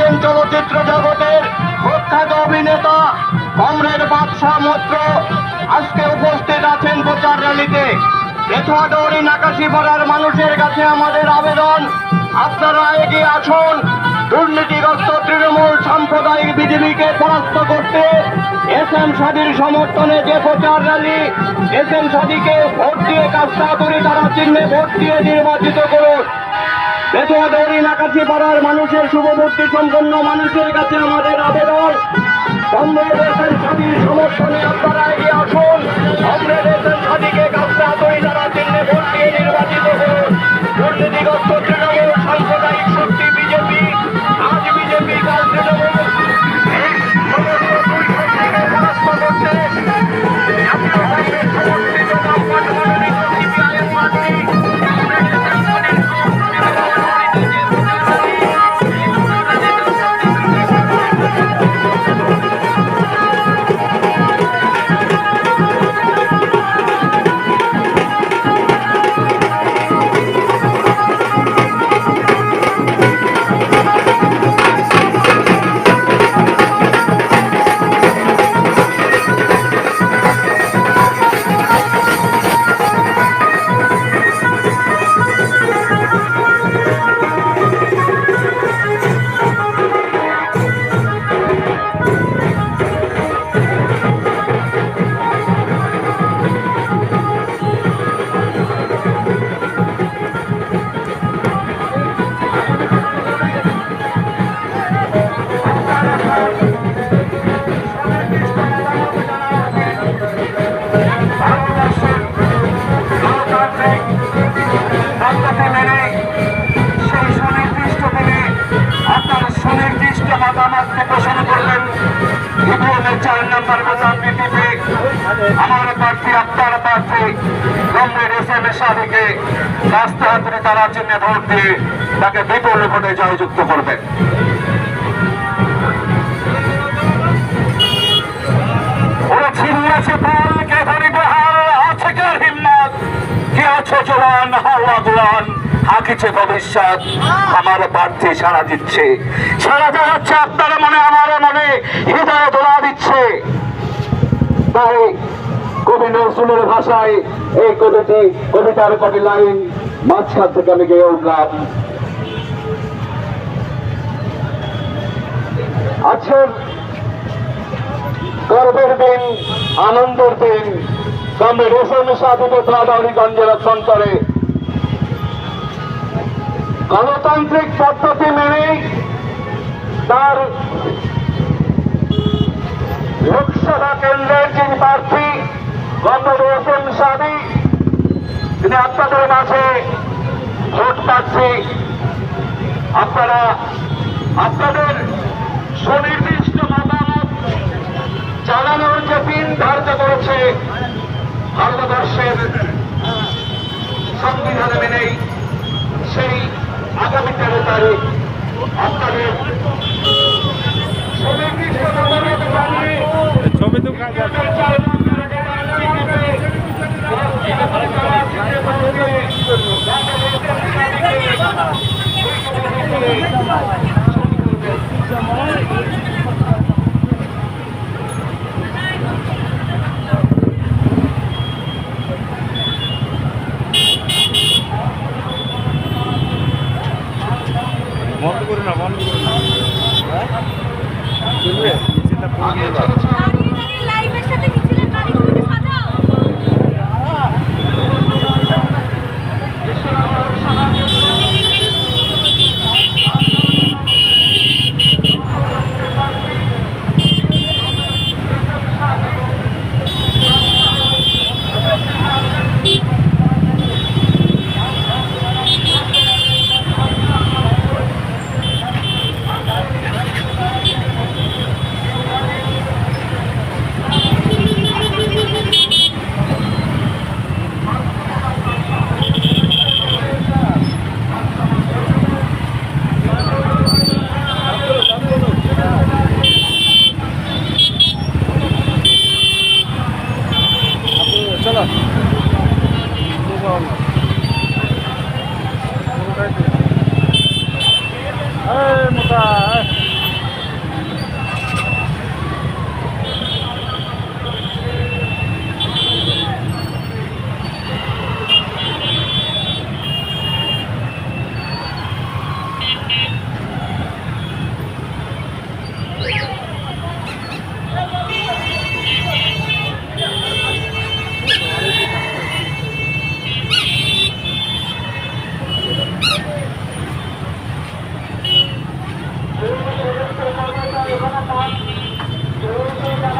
প্রাচীন চলচ্চিত্র জগতের প্রখ্যাত অভিনেতা, কমরেড বাদশাহ মৈত্র। আজকে উপস্থিত আছেন প্রচার র্যালিতে। এছাড়া দৌড়ি নাকাশি পড়ার মানুষের কাছে আমাদের আবেদন। আপনারা এগিয়ে আসুন। দুর্নীতিগ্রস্ত তৃণমূল সাম্প্রদায়িক বিজেপিকে পরাস্ত করতে এস এম সাদির সমর্থনে যে প্রচার র্যালি এস এম সাদিকে ভোট দিয়ে কাজটা করে তারা চিহ্নে ভোট দিয়ে নির্বাচিত করুন। বেতুয়া দৌড়ি নাকাশি পাড়ার মানুষের শুভবুদ্ধি সম্পন্ন মানুষের কাছে আমাদের আবেদন। বন্ধ সমর্থনে পদ্ধতি মেনে সেই সুনির্দিষ্ট দিনে আপনার সুনির্দিষ্ট মতামত পোষণ করবেন। ইভিএমের চার নম্বর বোতাম বিটিপি আমার প্রার্থী, আপনার প্রার্থী কমরেড এস এম সাদিকে রাস্তা হাতে তারা চিহ্নে ভোট দিয়ে তাকে বিপুল ভোটে জয়যুক্ত করবেন। আছো জওয়ান হাওয়া জওয়ান হাকিছে ভবিষ্যৎ, আমার প্রার্থী সারা দিচ্ছে। আপনার মনে, আমার মনে, হৃদয় দিচ্ছে। তাই কবি নজরুলের ভাষায় এই কবিটি, কবিতার কবি লাইন মাঝখান থেকে আমি উঠলাম। আজকের গর্বের দিন, আনন্দের দিন তবে রেশন সাধিত প্রাদানিগঞ্জের সঞ্চরে গণতান্ত্রিক পদ্ধতি মেনে তার লোকসভা কেন্দ্রের যিনি প্রার্থী গত রেশন সাদি, তিনি আপনাদের মাঝে ভোট পাচ্ছি। আপনারা আপনাদের সুনির্দিষ্ট মতামত জানানোর যে দিন ধার্য করেছে ভারতবর্ষের সংবিধানে মেনেই সেই আগামী তেরো তারিখ আপনাদের সুনির্দিষ্ট মতামত জানিয়ে ছবি তো কাজ আছে বন্ধ করে না বন্ধ করে না। दो सौ